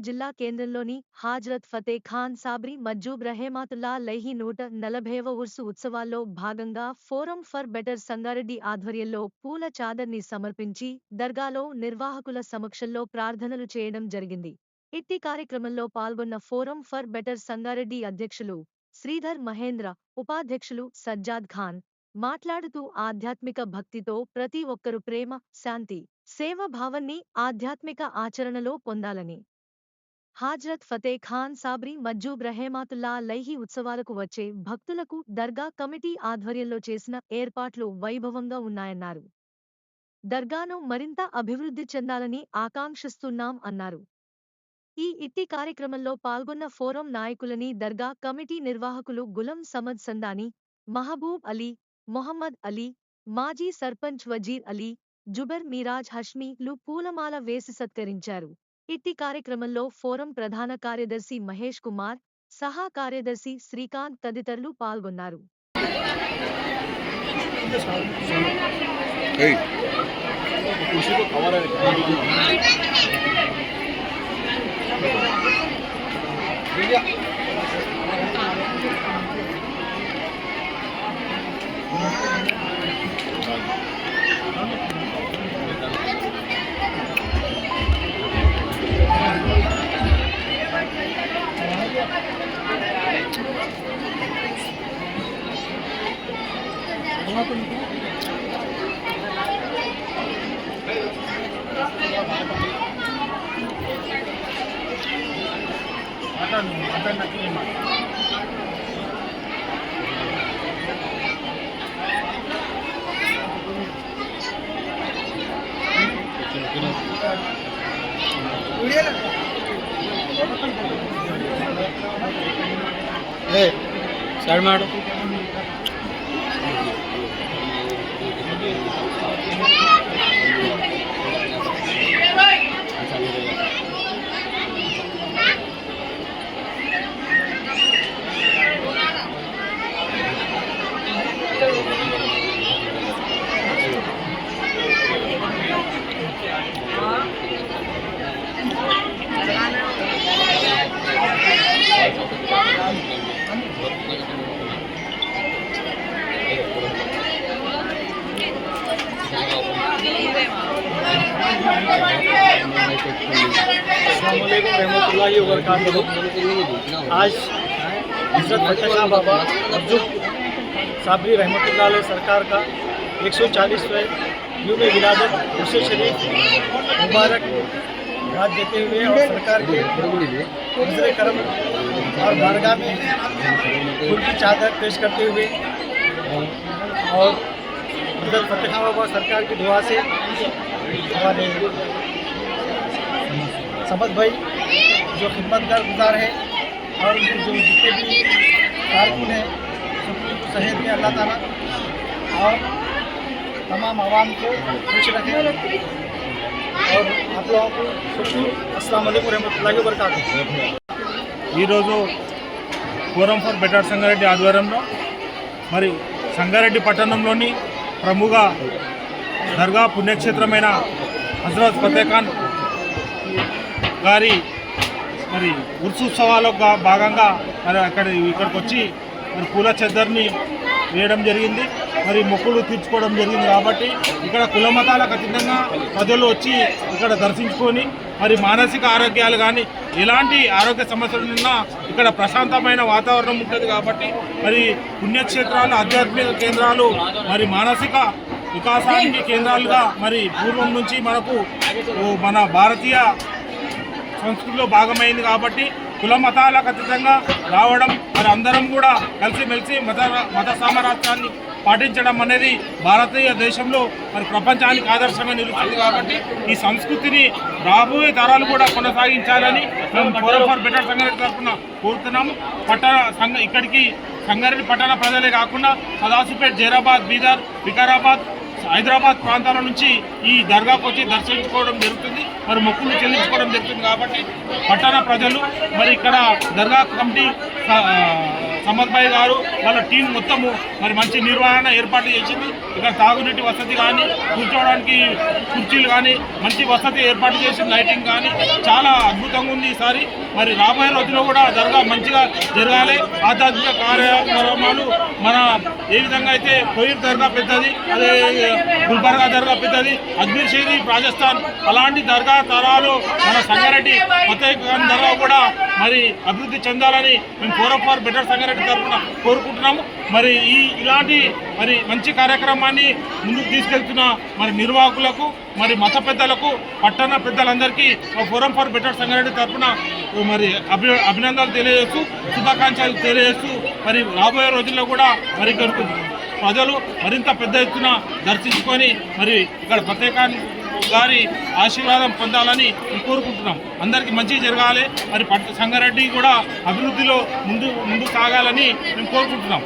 జిల్లా కేంద్రంలోని హాజ్రత్ ఫతే ఖాన్ సాబ్రీ మజ్జూబ్ రహేమాతుల్లా లైహి నూట నలభైవ ఉర్సు ఉత్సవాల్లో భాగంగా ఫోరం ఫర్ బెటర్ సంగారెడ్డి ఆధ్వర్యంలో పూల చాదర్ని సమర్పించి దర్గాలో నిర్వాహకుల సమక్షంలో ప్రార్థనలు చేయడం జరిగింది. ఇట్టి కార్యక్రమంలో పాల్గొన్న ఫోరం ఫర్ బెటర్ సంగారెడ్డి అధ్యక్షులు శ్రీధర్ మహేంద్ర ఉపాధ్యక్షులు సజ్జాద్ ఖాన్ మాట్లాడుతూ ఆధ్యాత్మిక భక్తితో ప్రతి ఒక్కరు ప్రేమ శాంతి సేవ భావాన్ని ఆధ్యాత్మిక ఆచరణలో పొందాలని హాజ్రత్ ఫతే ఖాన్ సాబ్రీ మజ్జూబ్ రహేమాతుల్లా లైహి ఉత్సవాలకు వచ్చే భక్తులకు దర్గా కమిటీ ఆధ్వర్యంలో చేసిన ఏర్పాట్లు వైభవంగా ఉన్నాయన్నారు. దర్గాను మరింత అభివృద్ధి చెందాలని ఆకాంక్షిస్తున్నాం అన్నారు. ఈ ఇట్టి కార్యక్రమంలో పాల్గొన్న ఫోరం నాయకులని దర్గా కమిటీ నిర్వాహకులు గులం సమద్ సందాని మహబూబ్ అలీ మొహమ్మద్ అలీ మాజీ సర్పంచ్ వజీర్ అలీ జుబెర్ మీరాజ్ హష్మీ లు పూలమాల వేసి సత్కరించారు. ఇట్టి కార్యక్రమంలో ఫోరం ప్రధాన కార్యదర్శి మహేష్ కుమార్ సహా కార్యదర్శి శ్రీకాంత్ తదితరులు పాల్గొన్నారు Yeah. ಮಾತಾಡಿ ಅದನ್ನು ಕ್ಲೀನ್ ಮಾಡಿ. ಸರ್ ಮಾಡು. आज हज़रत फतेह बाबा मस्जिद साबरी अलैह सरकार का 140वें यूम विलादत उर्स शरीफ मुबारक रात देते हुए और सरकार के नज़र करम और बारगाह में फूल की चादर पेश करते हुए और हज़रत फतेह बाबा सरकार की दुआ से हमारे समद भाई जो खिदमतगार गुजार है और उनके जो जितने भी कारकुन हैं सबकी सहेत में अल्लाह ताला और तमाम आवाम को खुश रखें और आप लोगों को शुक्र अस्सलाम वालेकुम रहमतुल्लाहि व बरकातुहू ఈరోజు ఫోరం ఫర్ బెటర్ సంగారెడ్డి ఆధ్వర్యంలో మరి సంగారెడ్డి పట్టణంలోని ప్రముఖ దర్గా పుణ్యక్షేత్రమైన హజరత్ ఫతేఖాన్ గారి మరి ఉత్సవాల్లో భాగంగా మరి అక్కడ ఇక్కడికి వచ్చి మరి పూల చెద్దరిని వేయడం జరిగింది. మరి మొక్కులు తీర్చుకోవడం జరిగింది కాబట్టి ఇక్కడ కుల మతాలకు అతీతంగా ప్రజలు వచ్చి ఇక్కడ దర్శించుకొని మరి మానసిక ఆరోగ్యాలు కానీ ఎలాంటి ఆరోగ్య సమస్యలు ఉన్నా ఇక్కడ ప్రశాంతమైన వాతావరణం ఉంటుంది కాబట్టి మరి పుణ్యక్షేత్రాలు ఆధ్యాత్మిక కేంద్రాలు మరి మానసిక వికాసానికి కేంద్రాలుగా మరి పూర్వం నుంచి మనకు మన భారతీయ సంస్కృతిలో భాగమైంది కాబట్టి కుల మతాలకు అతీతంగా రావడం మరి అందరం కూడా కలిసిమెలిసి మత మత సామరాజ్యాన్ని పాటించడం అనేది భారతీయ దేశంలో మరి ప్రపంచానికి ఆదర్శంగా నిలుస్తుంది కాబట్టి ఈ సంస్కృతిని రాబోయే తరాలు కూడా కొనసాగించాలని మేము ఫోరం ఫర్ బెటర్ సంగారెడ్డి తరఫున కోరుతున్నాము. పట్టణ సంఘ ఇక్కడికి సంగారెడ్డి పట్టణ ప్రజలే కాకుండా సదాసిపేట్ జైరాబాద్ బీదర్ వికారాబాద్ హైదరాబాద్ ప్రాంతాల నుంచి ఈ దర్గాకు వచ్చి దర్శించుకోవడం జరుగుతుంది. మరి మొక్కులు చెల్లించుకోవడం జరుగుతుంది కాబట్టి పట్టణ ప్రజలు మరి ఇక్కడ దర్గా కమిటీ స- భాయ్ గారు వాళ్ళ టీం మొత్తము మరి మంచి నిర్వహణ ఏర్పాటు చేసింది. ఇక్కడ తాగునీటి వసతి కానీ కూర్చోవడానికి కుర్చీలు కానీ మంచి వసతి ఏర్పాటు చేసిన లైటింగ్ కానీ చాలా అద్భుతంగా ఉంది ఈసారి. మరి రాబోయే రోజుల్లో కూడా జరగా మంచిగా జరగాలి. ఆధ్యాత్మిక కార్యక్రమాలు మన ఏ విధంగా అయితే కోయిర్ దర్గా పెద్దది అదే గుల్బర్గా దర్గా పెద్దది అజ్మీర్ షరీఫ్ రాజస్థాన్ అలాంటి దర్గా తరాలు మన సంగారెడ్డి ఫతే దర్గా కూడా మరి అభివృద్ధి చెందాలని మేము ఫోరం ఫర్ బెటర్ సంగారెడ్డి తరఫున కోరుకుంటున్నాము. మరి ఈ ఇలాంటి మరి మంచి కార్యక్రమాన్ని ముందుకు తీసుకెళ్తున్న మరి నిర్వాహకులకు మరి మత పెద్దలకు పట్టణ పెద్దలందరికీ మా ఫోరం ఫర్ బెటర్ సంగారెడ్డి తరఫున మరి అభి అభినందనలు తెలియజేస్తూ శుభాకాంక్షలు తెలియజేస్తూ మరి రాబోయే రోజుల్లో కూడా మరి ప్రజలు మరింత పెద్ద ఎత్తున దర్శించుకొని మరి ఇక్కడ ప్రత్యేకాన్ని వారి ఆశీర్వాదం పొందాలని మేము కోరుకుంటున్నాం. అందరికీ మంచి జరగాలి. మరి పట్టు సంగారెడ్డి కూడా అభివృద్ధిలో ముందు ముందు సాగాలని మేము కోరుకుంటున్నాం.